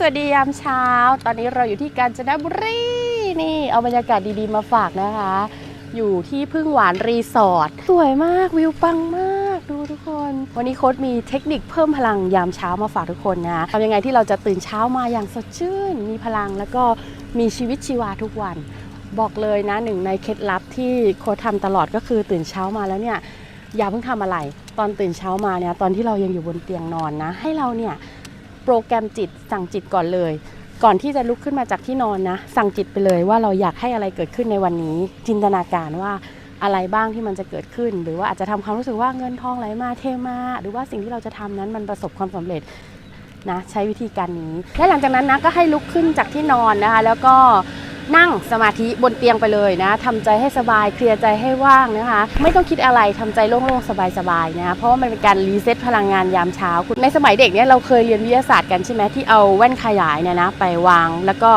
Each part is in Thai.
สวัสดียามเช้า ตอนนี้เราอยู่ที่กาญจนบุรีนี่ เอาบรรยากาศดีๆมาฝากนะคะ อยู่ที่พึ่งหวานรีสอร์ทสวยมากวิวปังมากดูทุกคน วันนี้โค้ดมีเทคนิคเพิ่มพลังยามเช้ามาฝากทุกคนนะทำยังไงที่เราจะตื่นเช้ามาอย่างสดชื่น มีพลังแล้วก็มีชีวิตชีวาทุกวัน บอกเลยนะหนึ่งในเคล็ดลับที่โค้ดทำตลอดก็คือตื่นเช้ามาแล้วเนี่ยอย่าเพิ่งทำอะไร ตอนตื่นเช้ามาเนี่ยตอนที่เรายังอยู่บนเตียงนอนนะ ให้เราเนี่ย โปรแกรมจิตสั่งจิตก่อนเลย ก่อนที่จะลุกขึ้นมาจากที่นอนนะ สั่งจิตไปเลยว่าเราอยากให้อะไรเกิดขึ้นในวันนี้ จินตนาการว่าอะไรบ้างที่มันจะเกิดขึ้น หรือว่าอาจจะทำความรู้สึกว่าเงินทองไหลมาเทมา หรือว่าสิ่งที่เราจะทำนั้นมันประสบความสำเร็จนะใช้วิธีการนี้ และหลังจากนั้นนะก็ให้ลุกขึ้นจากที่นอนนะคะ แล้วก็ นั่งสมาธิบนเตียงไปเลยนะทำใจให้สบายเคลียร์ใจให้ว่างนะคะ ไม่ต้องคิดอะไรทำใจโล่งๆ สบายๆนะคะเพราะว่ามันเป็นการรีเซ็ตพลังงานยามเช้าในสมัยเด็กเนี่ยเราเคยเรียนวิทยาศาสตร์กันใช่ไหมที่เอาแว่นขยายเนี่ยนะไปวางแล้วก็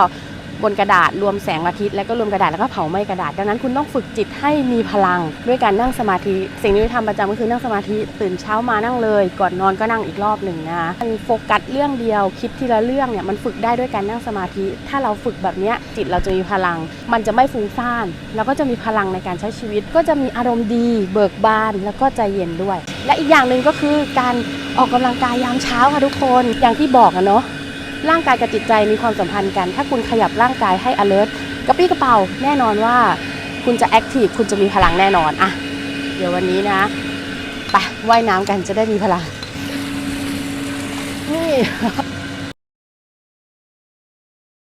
บนกระดาษรวมแสงอาทิตย์แล้วก็รวมกระดาษแล้วก็เผาไหม้กระดาษดังนั้นคุณต้องฝึกจิตให้มีพลัง ด้วยการนั่งสมาธิ สิ่งที่ทำประจำก็คือนั่งสมาธิตื่นเช้ามานั่งเลย ก่อนนอนก็นั่งอีกรอบหนึ่งนะมันโฟกัสเรื่องเดียวคิดทีละเรื่องเนี่ยมันฝึกได้ด้วยการนั่งสมาธิ ถ้าเราฝึกแบบนี้จิตเราจะมีพลัง มันจะไม่ฟุ้งซ่านแล้วก็จะมีพลังในการใช้ชีวิต ก็จะมีอารมณ์ดี เบิกบานแล้วก็ใจเย็นด้วย และอีกอย่างหนึ่งก็คือการออกกำลังกายยามเช้าค่ะทุกคนอย่างที่บอกอะเนาะ ร่างกายกับจิตใจมีความสัมพันธ์กัน ถ้าคุณขยับร่างกายให้ alert กระปี้กระเป๋าแน่นอนว่า คุณจะ active คุณจะมีพลังแน่นอนอะเดี๋ยววันนี้นะไปว่ายน้ำกันจะได้มีพลังนี่